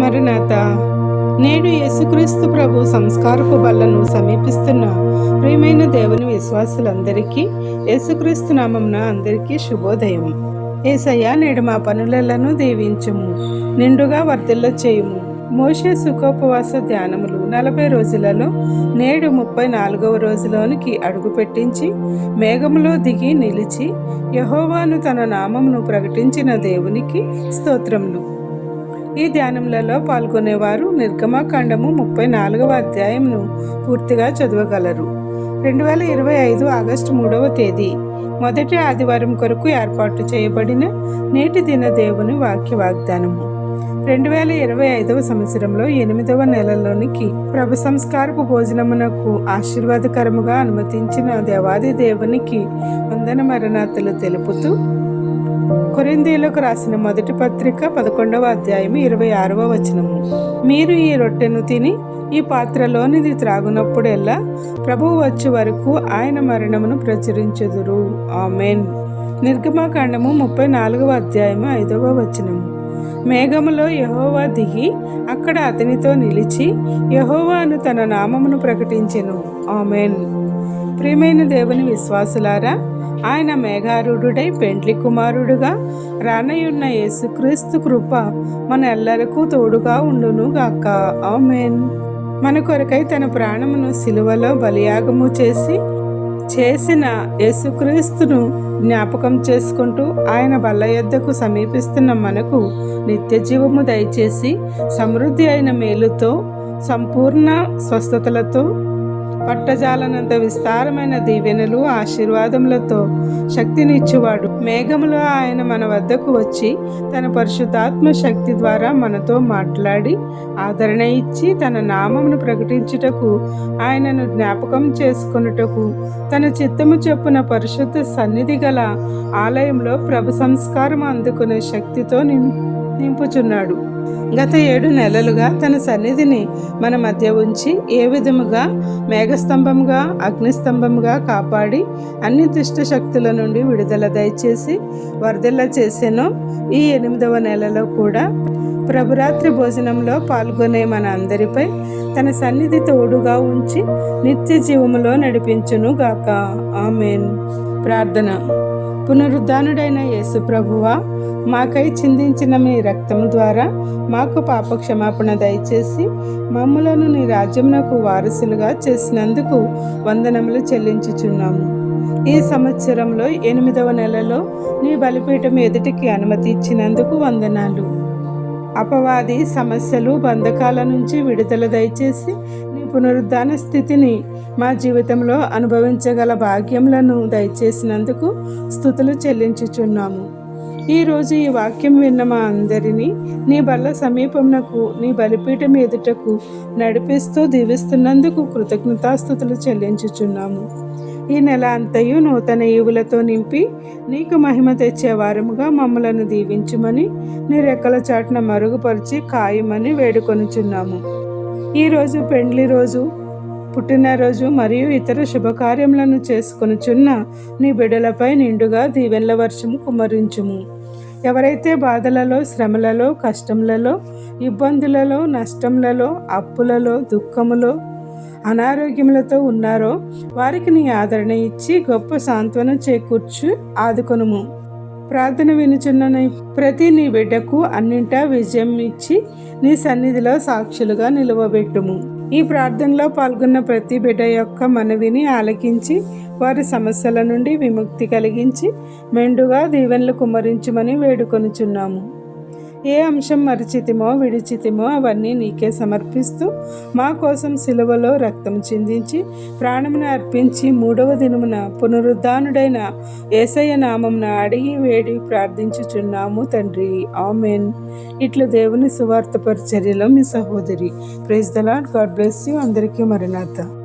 మరణాత నేడు యేసుక్రీస్తు ప్రభు సంస్కారపు బల్లను సమీపిస్తున్న ప్రియమైన దేవుని విశ్వాసులందరికీ యేసుక్రీస్తు నామంన అందరికీ శుభోదయం. ఏసయ్య నేడు మా పనులను దీవించుము నిండుగా వర్ధిల్ల చేయుము. మోషే సుఖోపవాస ధ్యానములు నలభై రోజులలో నేడు ముప్పై నాలుగవ రోజులోనికి అడుగు పెట్టించి మేఘములో దిగి నిలిచి యహోవాను తన నామమును ప్రకటించిన దేవునికి స్తోత్రములు. ఈ ధ్యానములలో పాల్గొనేవారు నిర్గమకాండము ముప్పై నాలుగవ అధ్యాయంను పూర్తిగా చదవగలరు. రెండు వేల ఇరవై ఐదు ఆగస్టు మూడవ తేదీ. మొదటి ఆదివారం కొరకు ఏర్పాటు చేయబడిన నేటి దిన దేవుని వాక్య వాగ్దానము రెండు వేల ఇరవై ఐదవ సంవత్సరంలో ఎనిమిదవ నెలలోనికి ప్రభు సంస్కారపు భోజనమునకు ఆశీర్వాదకరముగా అనుమతించిన దేవాది దేవునికి వందన మరణాతలు తెలుపుతూ కొరిందీలకు రాసిన మొదటి పత్రిక పదకొండవ అధ్యాయం ఇరవై ఆరవ వచనము. మీరు ఈ రొట్టెను తిని ఈ పాత్రలోనిది త్రాగునప్పుడెల్లా ప్రభువు వచ్చే వరకు ఆయన మరణమును ప్రచురించుదురు. ఆమెన్. నిర్గమాకాండము ముప్పై నాలుగవ అధ్యాయము ఐదవ వచనము. మేఘములో యహోవా దిగి అక్కడ అతనితో నిలిచి యహోవాను తన నామమును ప్రకటించెను. ఆమెన్. ప్రియమైన దేవుని విశ్వాసులారా ఆయన మేఘారుడై పెండ్లి కుమారుడుగా రానయున్న యేసుక్రీస్తు కృప మన ఎల్లరకు తోడుగా ఉండునుగాక ఆమెన్. మన కొరకై తన ప్రాణమును సిలువలో బలియాగము చేసి చేసిన యేసుక్రీస్తును జ్ఞాపకం చేసుకుంటూ ఆయన బల్ల యొద్దకు సమీపిస్తున్న మనకు నిత్య జీవము దయచేసి సమృద్ధి అయిన మేలుతో సంపూర్ణ స్వస్థతలతో పట్టజాలనంత విస్తారమైన దీవెనలు ఆశీర్వాదములతో శక్తినిచ్చువాడు. మేఘములో ఆయన మన వద్దకు వచ్చి తన పరిశుద్ధాత్మ శక్తి ద్వారా మనతో మాట్లాడి ఆదరణ ఇచ్చి తన నామమును ప్రకటించుటకు ఆయనను జ్ఞాపకం చేసుకున్నటకు తన చిత్తము చెప్పున పరిశుద్ధ సన్నిధి గల ఆలయంలో ప్రభు సంస్కారం అందుకునే శక్తితో నింపుచున్నాడు గత ఏడు నెలలుగా తన సన్నిధిని మన మధ్య ఉంచి ఏ విధముగా మేఘస్తంభంగా అగ్నిస్తంభంగా కాపాడి అన్ని దుష్ట శక్తుల నుండి విడుదల దయచేసి వరదల చేసెను. ఈ ఎనిమిదవ నెలలో కూడా ప్రభురాత్రి భోజనంలో పాల్గొనే మన అందరిపై తన సన్నిధి తోడుగా ఉంచి నిత్య జీవములో నడిపించును గాక ఆమెన్. ప్రార్థన. పునరుద్ధానుడైన యేసు ప్రభువా మాకై చిందించిన మీ రక్తము ద్వారా మాకు పాప క్షమాపణ దయచేసి మమ్ములను నీ రాజ్యమునకు వారసులుగా చేసినందుకు వందనములు చెల్లించుచున్నాము. ఈ సంవత్సరంలో ఎనిమిదవ నెలలో నీ బలిపీఠం ఎదుటికి అనుమతి ఇచ్చినందుకు వందనాలు. అపవాది సమస్యలు బంధకాల నుంచి విడుదల దయచేసి నీ పునరుద్ధాన స్థితిని మా జీవితంలో అనుభవించగల భాగ్యములను దయచేసినందుకు స్థుతులు చెల్లించుచున్నాము. ఈరోజు ఈ వాక్యం విన్న మా అందరినీ నీ బల్ల సమీపమునకు నీ బలిపీఠం ఎదుటకు నడిపిస్తూ దీవిస్తున్నందుకు కృతజ్ఞతాస్థుతులు చెల్లించుచున్నాము. ఈ నెల అంతయు నూతన ఈవులతో నింపి నీకు మహిమ తెచ్చే వారముగా మమ్మలను దీవించుమని నీ రెక్కల చాటున మరుగుపరిచి ఖాయమని వేడుకొనుచున్నాము. ఈరోజు పెండ్లి రోజు పుట్టినరోజు మరియు ఇతర శుభకార్యములను చేసుకొనుచున్న నీ బిడ్డలపై నిండుగా దీవెన్ల వర్షము కుమరించుము ఎవరైతే బాధలలో శ్రమలలో కష్టములలో ఇబ్బందులలో నష్టములలో అప్పులలో దుఃఖములో అనారోగ్యములతో ఉన్నారో వారికి నీ ఆదరణ ఇచ్చి గొప్ప సాంత్వన చేకూర్చు ఆదుకొనుము. ప్రార్థన వినుచున్న ప్రతి నీ బిడ్డకు అన్నింటా విజయం ఇచ్చి నీ సన్నిధిలో సాక్షులుగా నిలువబెట్టుము. ఈ ప్రార్థనలో పాల్గొన్న ప్రతి బిడ్డ యొక్క మనవిని ఆలకించి వారి సమస్యల నుండి విముక్తి కలిగించి మెండుగా దీవెనలు కుమ్మరించమని వేడుకొనుచున్నాము. ఏ అంశం మరిచితిమో విడిచితిమో అవన్నీ నీకే సమర్పిస్తూ మా కోసం సిలువలో రక్తం చిందించి ప్రాణమును అర్పించి మూడవ దినమున పునరుద్ధానుడైన ఏసయ్య నామంన అడిగి వేడి ప్రార్థించుచున్నాము తండ్రి. ఆమెన్. ఇట్లా దేవుని సువార్త పరిచర్యలో మీ సహోదరి. Praise the Lord God bless you. అందరికీ మరణాత